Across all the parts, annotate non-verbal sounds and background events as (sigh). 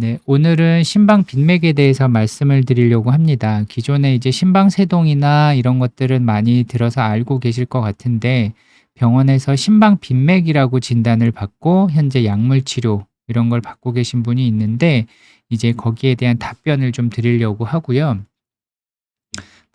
네, 오늘은 심방 빈맥에 대해서 말씀을 드리려고 합니다. 기존에 이제 심방세동이나 이런 것들은 많이 들어서 알고 계실 것 같은데 병원에서 심방 빈맥이라고 진단을 받고 현재 약물 치료 이런 걸 받고 계신 분이 있는데 이제 거기에 대한 답변을 좀 드리려고 하고요.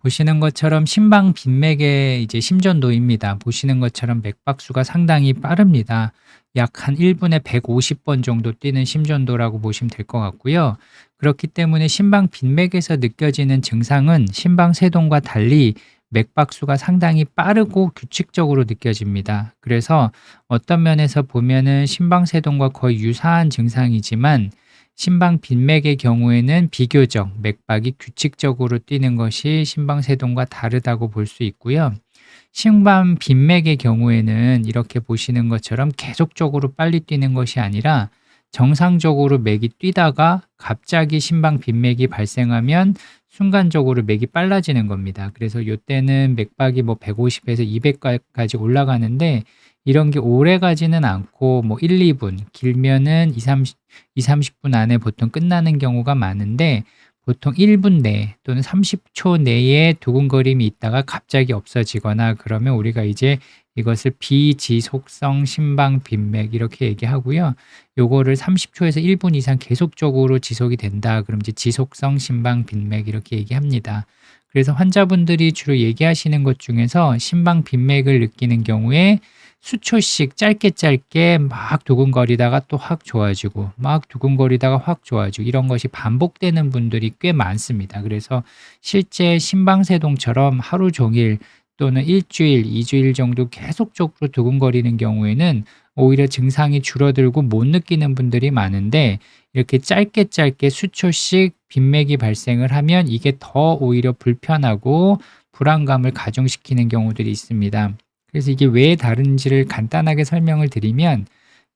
보시는 것처럼 심방 빈맥의 이제 심전도입니다. 보시는 것처럼 맥박수가 상당히 빠릅니다. 약 한 1분에 150번 정도 뛰는 심전도라고 보시면 될 것 같고요. 그렇기 때문에 심방 빈맥에서 느껴지는 증상은 심방 세동과 달리 맥박수가 상당히 빠르고 규칙적으로 느껴집니다. 그래서 어떤 면에서 보면은 심방 세동과 거의 유사한 증상이지만 심방 빈맥의 경우에는 비교적 맥박이 규칙적으로 뛰는 것이 심방세동과 다르다고 볼 수 있고요. 심방 빈맥의 경우에는 이렇게 보시는 것처럼 계속적으로 빨리 뛰는 것이 아니라 정상적으로 맥이 뛰다가 갑자기 심방 빈맥이 발생하면 순간적으로 맥이 빨라지는 겁니다. 그래서 이때는 맥박이 뭐 150에서 200까지 올라가는데 이런 게 오래 가지는 않고 뭐 1, 2분, 길면은 2, 30, 2, 30분 안에 보통 끝나는 경우가 많은데 보통 1분 내 또는 30초 내에 두근거림이 있다가 갑자기 없어지거나 그러면 우리가 이제 이것을 비지속성 심방 빈맥 이렇게 얘기하고요. 요거를 30초에서 1분 이상 계속적으로 지속이 된다. 그럼 이제 지속성 심방 빈맥 이렇게 얘기합니다. 그래서 환자분들이 주로 얘기하시는 것 중에서 심방 빈맥을 느끼는 경우에 수초씩 짧게 짧게 막 두근거리다가 또 확 좋아지고 막 두근거리다가 확 좋아지고 이런 것이 반복되는 분들이 꽤 많습니다. 그래서 실제 심방세동처럼 하루 종일 또는 일주일, 이주일 정도 계속적으로 두근거리는 경우에는 오히려 증상이 줄어들고 못 느끼는 분들이 많은데 이렇게 짧게 짧게 수초씩 빈맥이 발생을 하면 이게 더 오히려 불편하고 불안감을 가중시키는 경우들이 있습니다. 그래서 이게 왜 다른지를 간단하게 설명을 드리면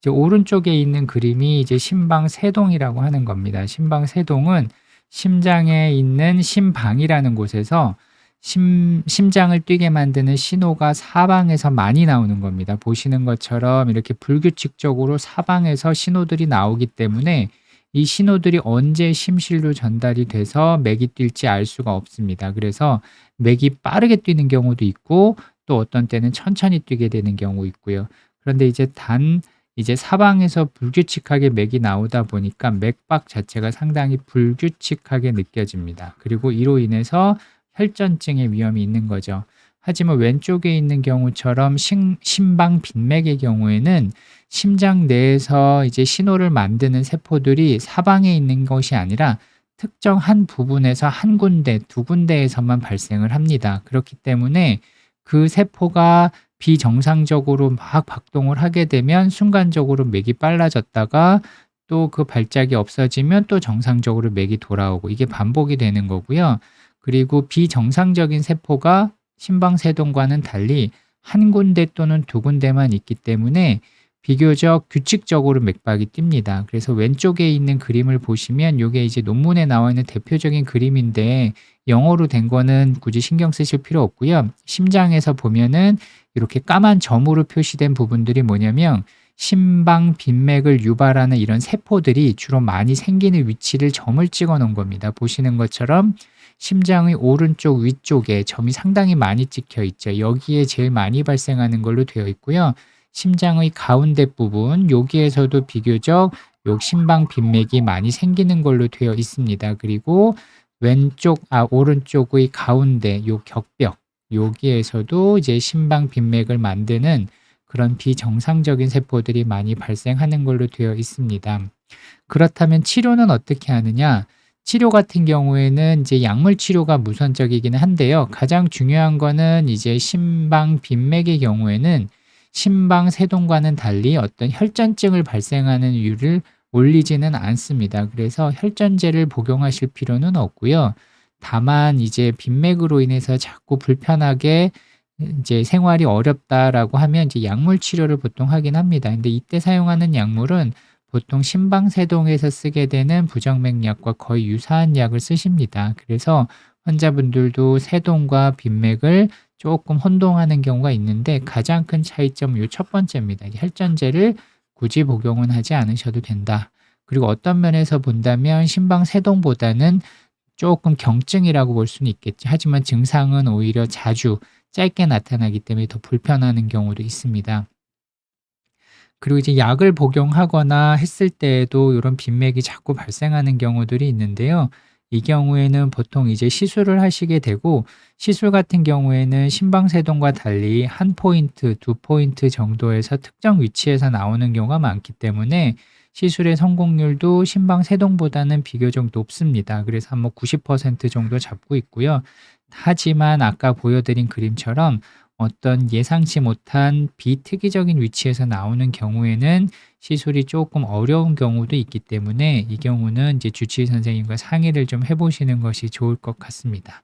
이제 오른쪽에 있는 그림이 이제 심방 세동이라고 하는 겁니다. 심방 세동은 심장에 있는 심방이라는 곳에서 심, 심장을 뛰게 만드는 신호가 사방에서 많이 나오는 겁니다. 보시는 것처럼 이렇게 불규칙적으로 사방에서 신호들이 나오기 때문에 이 신호들이 언제 심실로 전달이 돼서 맥이 뛸지 알 수가 없습니다. 그래서 맥이 빠르게 뛰는 경우도 있고 또 어떤 때는 천천히 뛰게 되는 경우 있고요. 그런데 이제 단 이제 사방에서 불규칙하게 맥이 나오다 보니까 맥박 자체가 상당히 불규칙하게 느껴집니다. 그리고 이로 인해서 혈전증의 위험이 있는 거죠. 하지만 왼쪽에 있는 경우처럼 심, 심방 빈맥의 경우에는 심장 내에서 이제 신호를 만드는 세포들이 사방에 있는 것이 아니라 특정 한 부분에서 한 군데, 두 군데에서만 발생을 합니다. 그렇기 때문에 그 세포가 비정상적으로 막 박동을 하게 되면 순간적으로 맥이 빨라졌다가 또 그 발작이 없어지면 또 정상적으로 맥이 돌아오고 이게 반복이 되는 거고요. 그리고 비정상적인 세포가 심방세동과는 달리 한 군데 또는 두 군데만 있기 때문에 비교적 규칙적으로 맥박이 뜁니다. 그래서 왼쪽에 있는 그림을 보시면 이게 이제 논문에 나와 있는 대표적인 그림인데 영어로 된 거는 굳이 신경 쓰실 필요 없고요. 심장에서 보면은 이렇게 까만 점으로 표시된 부분들이 뭐냐면 심방 빈맥을 유발하는 이런 세포들이 주로 많이 생기는 위치를 점을 찍어 놓은 겁니다. 보시는 것처럼 심장의 오른쪽 위쪽에 점이 상당히 많이 찍혀 있죠. 여기에 제일 많이 발생하는 걸로 되어 있고요. 심장의 가운데 부분 여기에서도 비교적 요 심방 빈맥이 많이 생기는 걸로 되어 있습니다. 그리고 왼쪽 아 오른쪽의 가운데 요 격벽 여기에서도 이제 심방 빈맥을 만드는 그런 비정상적인 세포들이 많이 발생하는 걸로 되어 있습니다. 그렇다면 치료는 어떻게 하느냐? 치료 같은 경우에는 이제 약물 치료가 우선적이기는 한데요. 가장 중요한 거는 이제 심방 빈맥의 경우에는 심방 세동과는 달리 어떤 혈전증을 발생하는 이유를 올리지는 않습니다. 그래서 혈전제를 복용하실 필요는 없고요. 다만 이제 빈맥으로 인해서 자꾸 불편하게 이제 생활이 어렵다라고 하면 이제 약물 치료를 보통 하긴 합니다. 근데 이때 사용하는 약물은 보통 심방세동에서 쓰게 되는 부정맥약과 거의 유사한 약을 쓰십니다. 그래서 환자분들도 세동과 빈맥을 조금 혼동하는 경우가 있는데 가장 큰 차이점은 이 첫 번째입니다. 혈전제를 굳이 복용은 하지 않으셔도 된다. 그리고 어떤 면에서 본다면 심방 세동보다는 조금 경증이라고 볼 수는 있겠지. 하지만 증상은 오히려 자주 짧게 나타나기 때문에 더 불편하는 경우도 있습니다. 그리고 이제 약을 복용하거나 했을 때에도 이런 빈맥이 자꾸 발생하는 경우들이 있는데요. 이 경우에는 보통 이제 시술을 하시게 되고 시술 같은 경우에는 심방세동과 달리 한 포인트, 두 포인트 정도에서 특정 위치에서 나오는 경우가 많기 때문에 시술의 성공률도 심방세동보다는 비교적 높습니다. 그래서 한 뭐 90% 정도 잡고 있고요. 하지만 아까 보여드린 그림처럼 어떤 예상치 못한 비특이적인 위치에서 나오는 경우에는 시술이 조금 어려운 경우도 있기 때문에 이 경우는 이제 주치의 선생님과 상의를 좀 해보시는 것이 좋을 것 같습니다.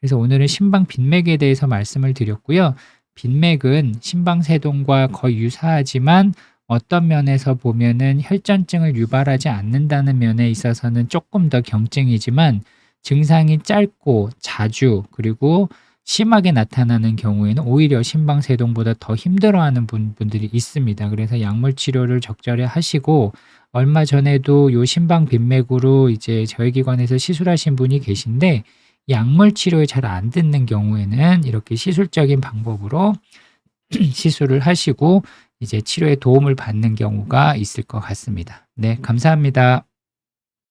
그래서 오늘은 심방 빈맥에 대해서 말씀을 드렸고요. 빈맥은 심방세동과 거의 유사하지만 어떤 면에서 보면은 혈전증을 유발하지 않는다는 면에 있어서는 조금 더 경증이지만 증상이 짧고 자주 그리고 심하게 나타나는 경우에는 오히려 심방세동보다 더 힘들어하는 분, 분들이 있습니다. 그래서 약물 치료를 적절히 하시고 얼마 전에도 요 심방 빈맥으로 이제 저희 기관에서 시술하신 분이 계신데 약물 치료에 잘 안 듣는 경우에는 이렇게 시술적인 방법으로 (clears throat) 시술을 하시고 이제 치료에 도움을 받는 경우가 있을 것 같습니다. 네, 감사합니다.